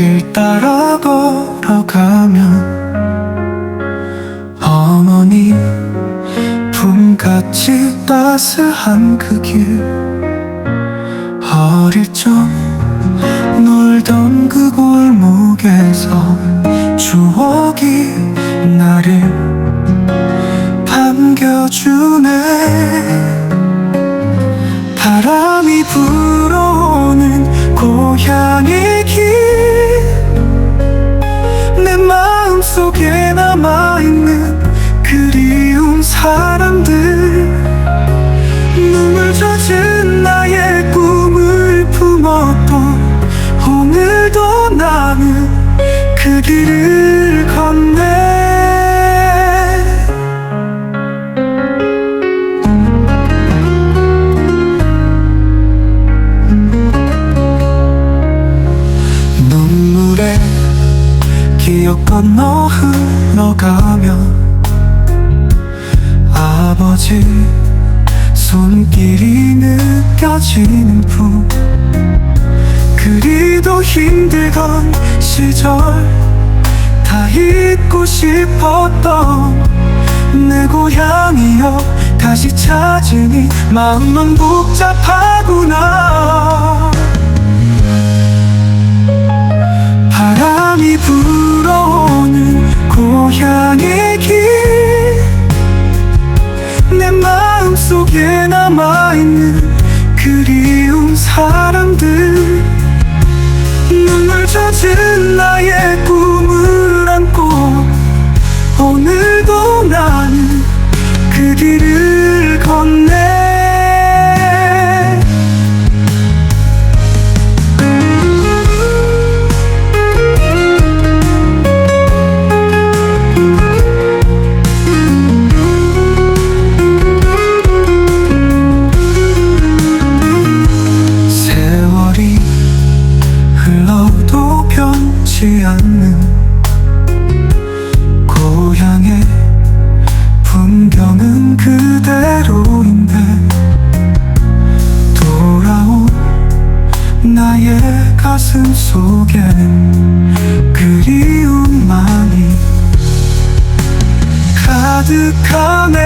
길 따라 걸어가면 어머니 품같이 따스한 그 길. 어릴 적 놀던 그 골목에서 추억이 나를 반겨주네 젖은 나의 꿈을 품었던 오늘도 나는 그 길을 걷네. 눈물에 기억 건너 흘러가며 아버지 손길이 느껴지는 품. 그리도 힘들던 시절 다 잊고 싶었던 내 고향이여 다시 찾으니 마음만 복잡하구나 마음속에 남아있는 그리운 사람들. 눈물 젖은 나의 꿈을 안고 오늘 변치 않는 고향의 풍경은 그대로인데 돌아온 나의 가슴 속엔 그리움만이 가득하네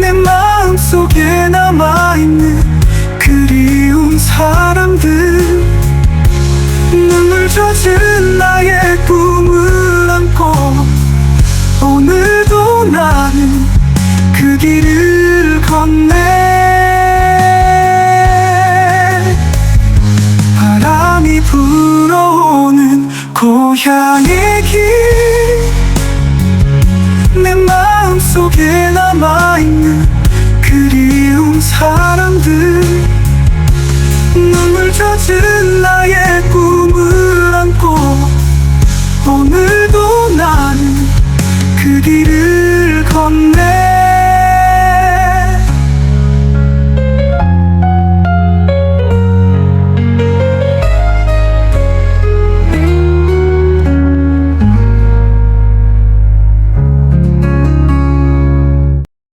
내 마음속에 남아있는 그리운 사람들. 눈물 젖은 나의 꿈을 안고 오늘도 나는 그 길을 걷네. 바람이 불어오는 고향이 눈물 젖은